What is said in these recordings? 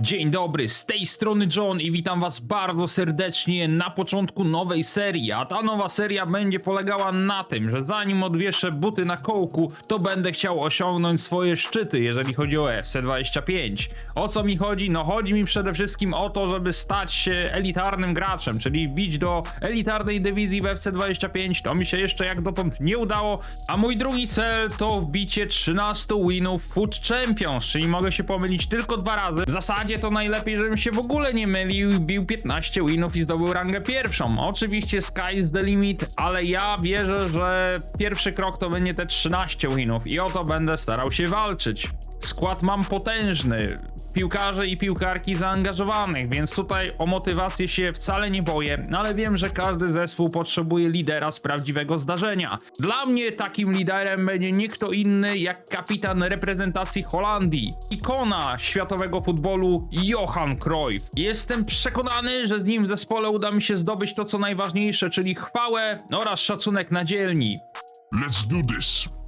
Dzień dobry, z tej strony John i witam was bardzo serdecznie na początku nowej serii, a ta nowa seria będzie polegała na tym, że zanim odwieszę buty na kołku, to będę chciał osiągnąć swoje szczyty, jeżeli chodzi o FC25. O co mi chodzi? No chodzi mi przede wszystkim o to, żeby stać się elitarnym graczem, czyli wbić do elitarnej dywizji w FC25, to mi się jeszcze jak dotąd nie udało, a mój drugi cel to wbicie 13 winów w Food Champions, czyli mogę się pomylić tylko dwa razy. W zasadzie to najlepiej, żebym się w ogóle nie mylił i bił 15 winów i zdobył rangę pierwszą. Oczywiście sky is the limit, ale ja wierzę, że pierwszy krok to będzie te 13 winów i o to będę starał się walczyć. Skład mam potężny, piłkarze i piłkarki zaangażowanych, więc tutaj o motywację się wcale nie boję, ale wiem, że każdy zespół potrzebuje lidera z prawdziwego zdarzenia. Dla mnie takim liderem będzie nie kto inny jak kapitan reprezentacji Holandii, ikona światowego futbolu Johan Cruyff. Jestem przekonany, że z nim w zespole uda mi się zdobyć to co najważniejsze, czyli chwałę oraz szacunek na dzielni. Let's do this.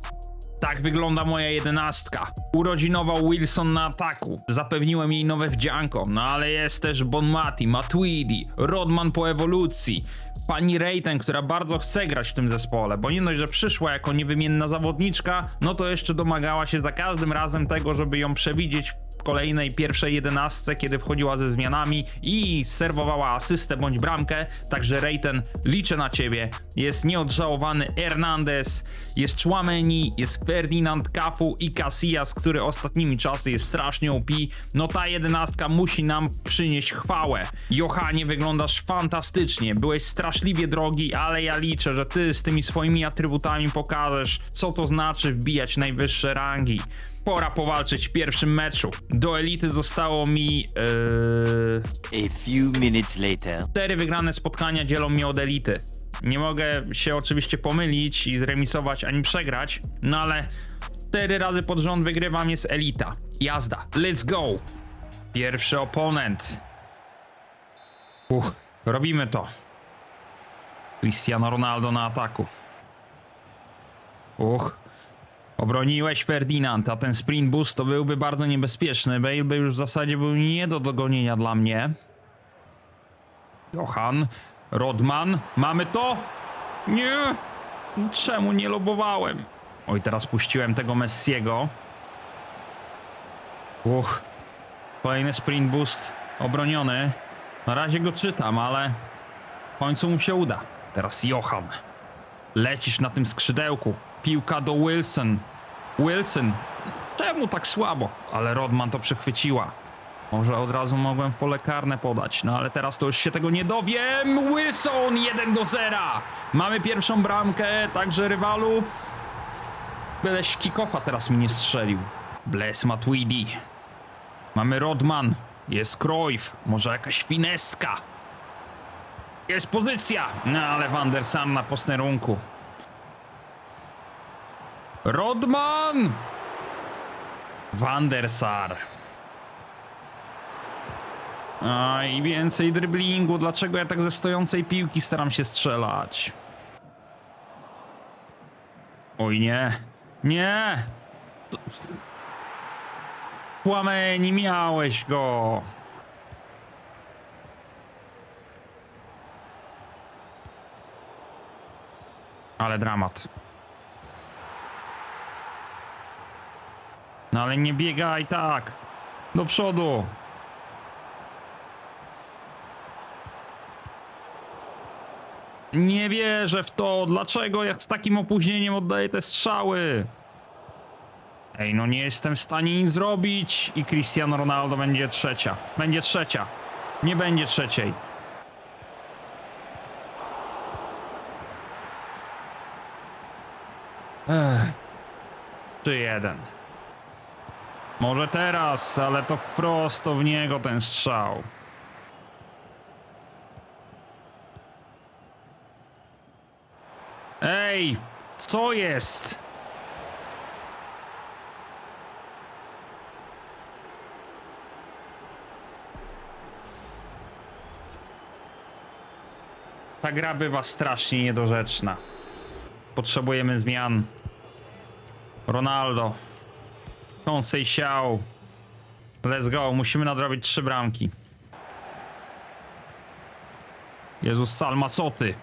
Tak wygląda moja jedenastka. Urodzinowa Wilson na ataku. Zapewniłem jej nowe wdzianko, no ale jest też Bonmati, Matuidi, Rodman po ewolucji. Pani Reiten, która bardzo chce grać w tym zespole, bo nie dość, że przyszła jako niewymienna zawodniczka, no to jeszcze domagała się za każdym razem tego, żeby ją przewidzieć w kolejnej pierwszej jedenastce, kiedy wchodziła ze zmianami i serwowała asystę bądź bramkę. Także Reiten, liczę na ciebie. Jest nieodżałowany Hernandez, jest Chouameni, jest Ferdinand Cafu i Casillas, który ostatnimi czasy jest strasznie OP. No ta jedenastka musi nam przynieść chwałę. Johanie, wyglądasz fantastycznie. Byłeś straszliwie drogi, ale ja liczę, że ty z tymi swoimi atrybutami pokażesz, co to znaczy wbijać najwyższe rangi. Pora powalczyć w pierwszym meczu. Do elity zostało mi. Yy, A few minutes later. cztery wygrane spotkania dzielą mnie od elity. Nie mogę się oczywiście pomylić i zremisować ani przegrać, no ale cztery razy pod rząd wygrywam jest elita. Jazda. Let's go. Pierwszy oponent. Uch, robimy to. Cristiano Ronaldo na ataku. Uch. Obroniłeś Ferdinand, a ten sprint boost to byłby bardzo niebezpieczny. Bale by już w zasadzie był nie do dogonienia dla mnie. Johan, Rodman, mamy to? Nie! Czemu nie lobowałem? Oj, teraz puściłem tego Messiego. Uch, kolejny sprint boost obroniony. Na razie go czytam, ale w końcu mu się uda. Teraz Johan. Lecisz na tym skrzydełku. Piłka do Wilson. Wilson. Czemu tak słabo? Ale Rodman to przechwyciła. Może od razu mogłem w pole karne podać, no ale teraz to już się tego nie dowiem. Wilson 1 do 0. Mamy pierwszą bramkę, także rywalu. Byleś kickofa teraz mi nie strzelił. Bless Matuidi. Mamy Rodman. Jest Cruyff. Może jakaś fineska. Jest pozycja. No ale Van der Sar na posterunku. Rodman! Van der więcej driblingu. Dlaczego ja tak ze stojącej piłki staram się strzelać? Oj nie. Nie! Płameni, miałeś go. Ale dramat. No ale nie biegaj tak. Do przodu. Nie wierzę w to. Dlaczego jak z takim opóźnieniem oddaję te strzały? Ej, no nie jestem w stanie nic zrobić. I Cristiano Ronaldo będzie trzecia. Będzie trzecia. Nie będzie trzeciej. Ech. Czy jeden. Może teraz, ale to prosto w niego ten strzał. Ej, co jest? Ta gra bywa strasznie niedorzeczna. Potrzebujemy zmian. Ronaldo. Conceição. Let's go, musimy nadrobić trzy bramki. Jezus Salma, co ty?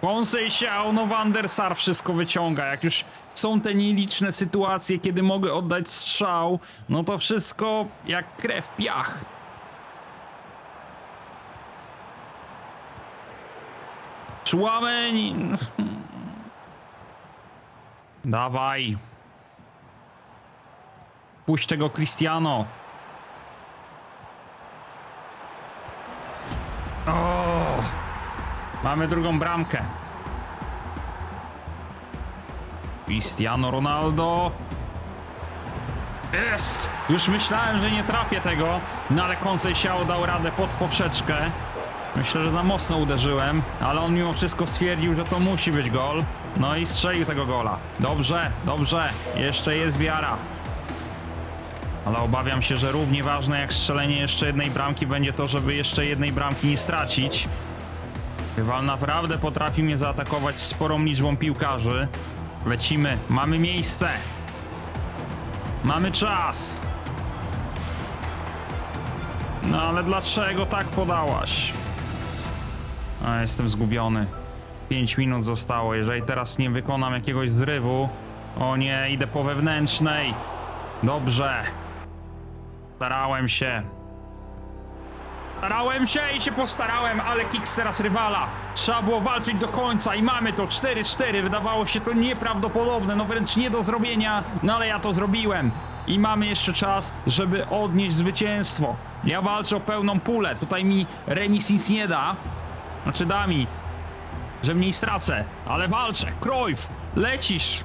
Konsejsiał, no Van der Sar wszystko wyciąga. Jak już są te nieliczne sytuacje, kiedy mogę oddać strzał, no to wszystko jak krew, piach. Człameń. Dawaj. Puść tego Cristiano. O! Mamy drugą bramkę. Cristiano Ronaldo. Jest! Już myślałem, że nie trafię tego, no ale Conceição dał radę pod poprzeczkę. Myślę, że za mocno uderzyłem, ale on mimo wszystko stwierdził, że to musi być gol. No i strzelił tego gola. Dobrze, dobrze. Jeszcze jest wiara. Ale obawiam się, że równie ważne jak strzelenie jeszcze jednej bramki będzie to, żeby jeszcze jednej bramki nie stracić. Rywal naprawdę potrafi mnie zaatakować sporą liczbą piłkarzy. Lecimy, mamy miejsce. Mamy czas. No ale dlaczego tak podałaś? A, jestem zgubiony. 5 minut zostało. Jeżeli teraz nie wykonam jakiegoś zrywu. O nie, idę po wewnętrznej. Dobrze. Starałem się. Starałem się i się postarałem, ale kiks teraz rywala. Trzeba było walczyć do końca i mamy to 4-4. Wydawało się to nieprawdopodobne, no wręcz nie do zrobienia, no ale ja to zrobiłem. I mamy jeszcze czas, żeby odnieść zwycięstwo. Ja walczę o pełną pulę. Tutaj mi remis nic nie da. Znaczy da mi, że mniej stracę, ale walczę. Krojf, lecisz.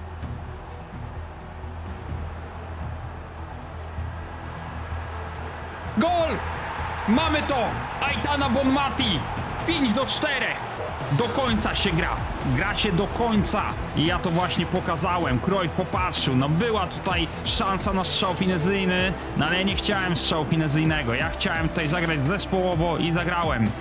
Gol! Mamy to! Aitana Bonmati! 5 do 4! Do końca się gra. Gra się do końca. I ja to właśnie pokazałem. Kroj popatrzył. No była tutaj szansa na strzał finezyjny, no ale ja nie chciałem strzału finezyjnego. Ja chciałem tutaj zagrać zespołowo i zagrałem.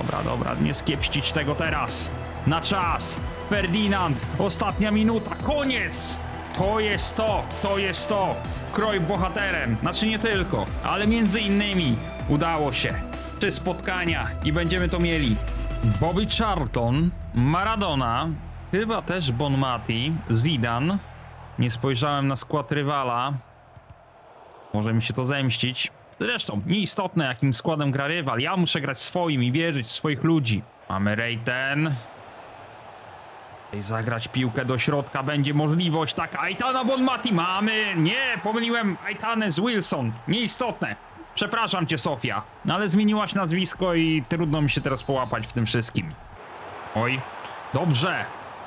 Dobra, dobra, nie skiepścić tego teraz. Na czas. Ferdinand, ostatnia minuta, koniec! To jest to, to jest to. Kroj bohaterem, znaczy nie tylko, ale między innymi udało się. Trzy spotkania i będziemy to mieli. Bobby Charlton, Maradona, chyba też Bonmati, Zidane. Nie spojrzałem na skład rywala. Może mi się to zemścić. Zresztą, nieistotne jakim składem gra rywal. Ja muszę grać swoim i wierzyć w swoich ludzi. Mamy Rejten. Zagrać piłkę do środka będzie możliwość. Tak, Aitana Bonmati mamy. Nie, pomyliłem Aitanę z Wilson. Nieistotne. Przepraszam cię, Sofia. No ale zmieniłaś nazwisko i trudno mi się teraz połapać w tym wszystkim. Oj, dobrze.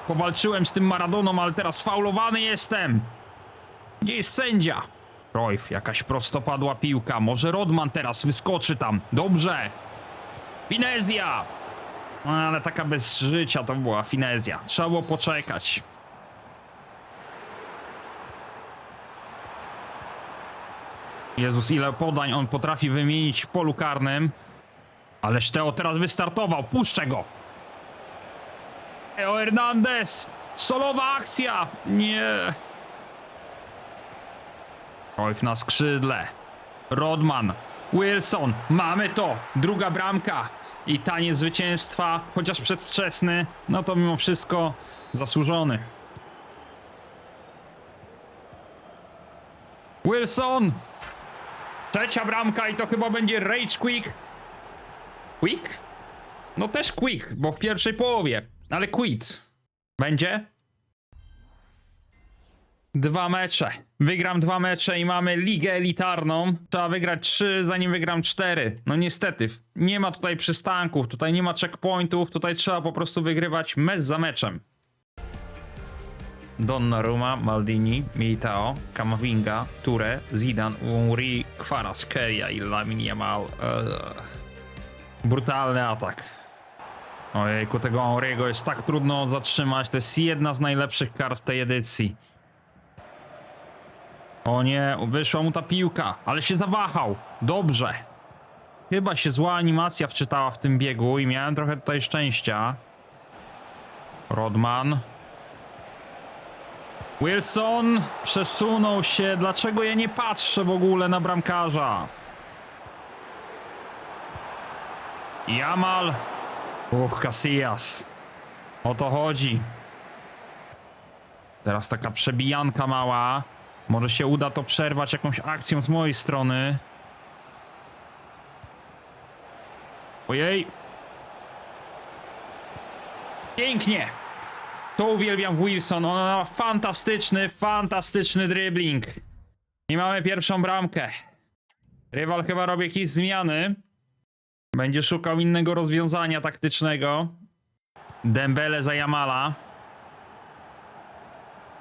Powalczyłem z tym Maradoną, ale teraz faulowany jestem. Gdzie jest sędzia? Cruyff, jakaś prostopadła piłka. Może Rodman teraz wyskoczy tam. Dobrze. Finezja! No, Ale taka bez życia to była finezja. Trzeba było poczekać. Jezus, ile podań on potrafi wymienić w polu karnym. Ależ Teo teraz wystartował. Puszczę go. Teo Hernandez. Solowa akcja. Nie. Cruyff na skrzydle. Rodman. Wilson. Mamy to. Druga bramka. I taniec zwycięstwa, chociaż przedwczesny, no to mimo wszystko zasłużony. Wilson. Trzecia bramka i to chyba będzie Rage Quick. Quick? No też Quick, bo w pierwszej połowie. Ale quit. Będzie? Dwa mecze. Wygram dwa mecze i mamy ligę elitarną. Trzeba wygrać trzy, zanim wygram cztery. No niestety, nie ma tutaj przystanków, tutaj nie ma checkpointów, tutaj trzeba po prostu wygrywać mecz za meczem. Donnarumma, Maldini, Militao, Camavinga, Ture, Zidane, Henry, Kvaratskhelia i Lamine Yamal. Ugh. Brutalny atak. Ojejku, tego Henry'ego jest tak trudno zatrzymać. To jest jedna z najlepszych kart tej edycji. O nie, wyszła mu ta piłka, ale się zawahał. Dobrze. Chyba się zła animacja wczytała w tym biegu i miałem trochę tutaj szczęścia. Rodman. Wilson przesunął się. Dlaczego ja nie patrzę w ogóle na bramkarza? Jamal. Uch, Casillas. O to chodzi. Teraz taka przebijanka mała. Może się uda to przerwać jakąś akcją z mojej strony. Ojej. Pięknie. To uwielbiam Wilson. Ona ma fantastyczny, fantastyczny dribbling. I mamy pierwszą bramkę. Rywal chyba robi jakieś zmiany. Będzie szukał innego rozwiązania taktycznego. Dembele za Jamala.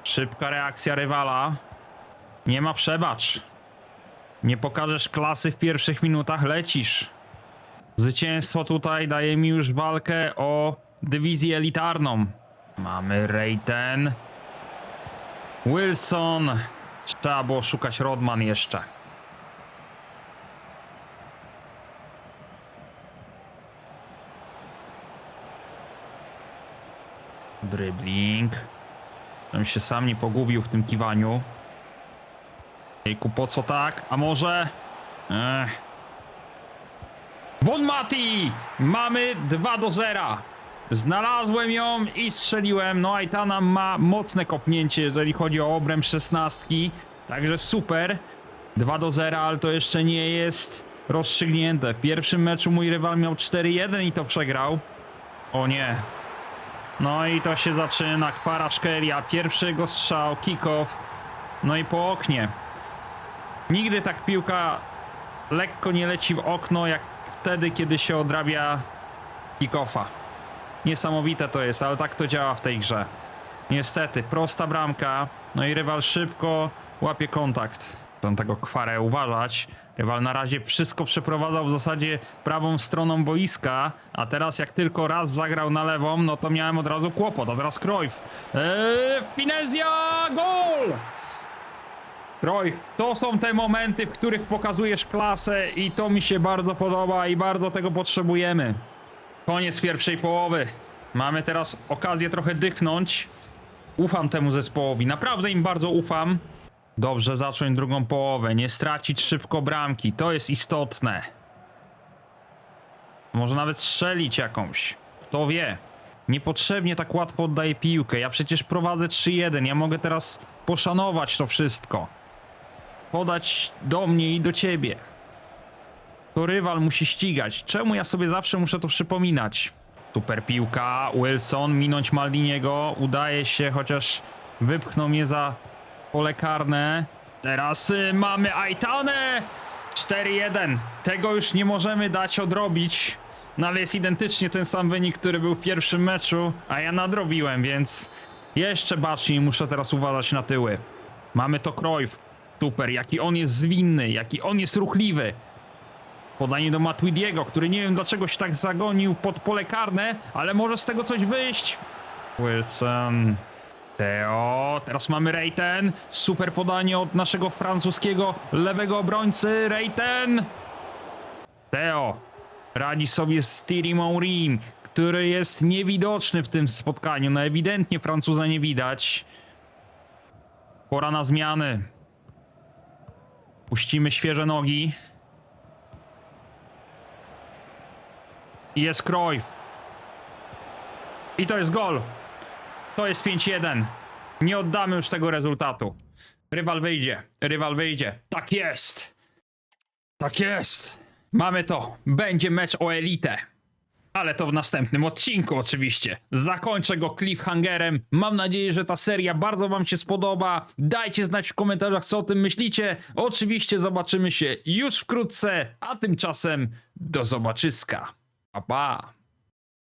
Szybka reakcja rywala. Nie ma przebacz. Nie pokażesz klasy w pierwszych minutach, lecisz. Zwycięstwo tutaj daje mi już walkę o dywizję elitarną. Mamy Rejten. Wilson. Trzeba było szukać Rodman jeszcze. Dribbling. Żebym się sam nie pogubił w tym kiwaniu. Ejku, po co tak? A może... Ech. Bon Mati! Mamy 2 do 0. Znalazłem ją i strzeliłem. No Aitana ma mocne kopnięcie, jeżeli chodzi o obręb 16. Także super. 2 do 0, ale to jeszcze nie jest rozstrzygnięte. W pierwszym meczu mój rywal miał 4-1 i to przegrał. O nie. No i to się zaczyna. Kwaraszkelia. Pierwszy jego strzał, kick-off. No i po oknie. Nigdy tak piłka lekko nie leci w okno, jak wtedy, kiedy się odrabia kick-offa. Niesamowite to jest, ale tak to działa w tej grze. Niestety, prosta bramka, no i rywal szybko łapie kontakt. Tą tego kwarę uważać. Rywal na razie wszystko przeprowadzał w zasadzie prawą stroną boiska, a teraz jak tylko raz zagrał na lewą, no to miałem od razu kłopot, a teraz Cruyff. Eee, Finezja, gol! Roy, to są te momenty, w których pokazujesz klasę i to mi się bardzo podoba i bardzo tego potrzebujemy. Koniec pierwszej połowy. Mamy teraz okazję trochę dychnąć. Ufam temu zespołowi, naprawdę im bardzo ufam. Dobrze zacząć drugą połowę, nie stracić szybko bramki, to jest istotne. Może nawet strzelić jakąś, kto wie. Niepotrzebnie tak łatwo oddaję piłkę, ja przecież prowadzę 3-1, ja mogę teraz poszanować to wszystko podać do mnie i do ciebie. To rywal musi ścigać. Czemu ja sobie zawsze muszę to przypominać? Super piłka, Wilson, minąć Maldiniego. Udaje się, chociaż wypchnął mnie za pole karne. Teraz y, mamy Aitanę! 4-1. Tego już nie możemy dać odrobić. No ale jest identycznie ten sam wynik, który był w pierwszym meczu, a ja nadrobiłem, więc jeszcze baczniej muszę teraz uważać na tyły. Mamy to Cruyff. Super, jaki on jest zwinny, jaki on jest ruchliwy. Podanie do Matuidiego, który nie wiem dlaczego się tak zagonił pod pole karne, ale może z tego coś wyjść. Wilson. Teo, teraz mamy Reiten. Super podanie od naszego francuskiego lewego obrońcy. Reiten. Teo radzi sobie z Thierry Maurim, który jest niewidoczny w tym spotkaniu. No ewidentnie Francuza nie widać. Pora na zmiany. Puścimy świeże nogi. I jest Cruyff. I to jest gol. To jest 5-1. Nie oddamy już tego rezultatu. Rywal wyjdzie. Rywal wyjdzie. Tak jest. Tak jest. Mamy to. Będzie mecz o elitę. Ale to w następnym odcinku oczywiście. Zakończę go cliffhangerem. Mam nadzieję, że ta seria bardzo wam się spodoba. Dajcie znać w komentarzach, co o tym myślicie. Oczywiście zobaczymy się już wkrótce, a tymczasem do zobaczyska. Pa, pa.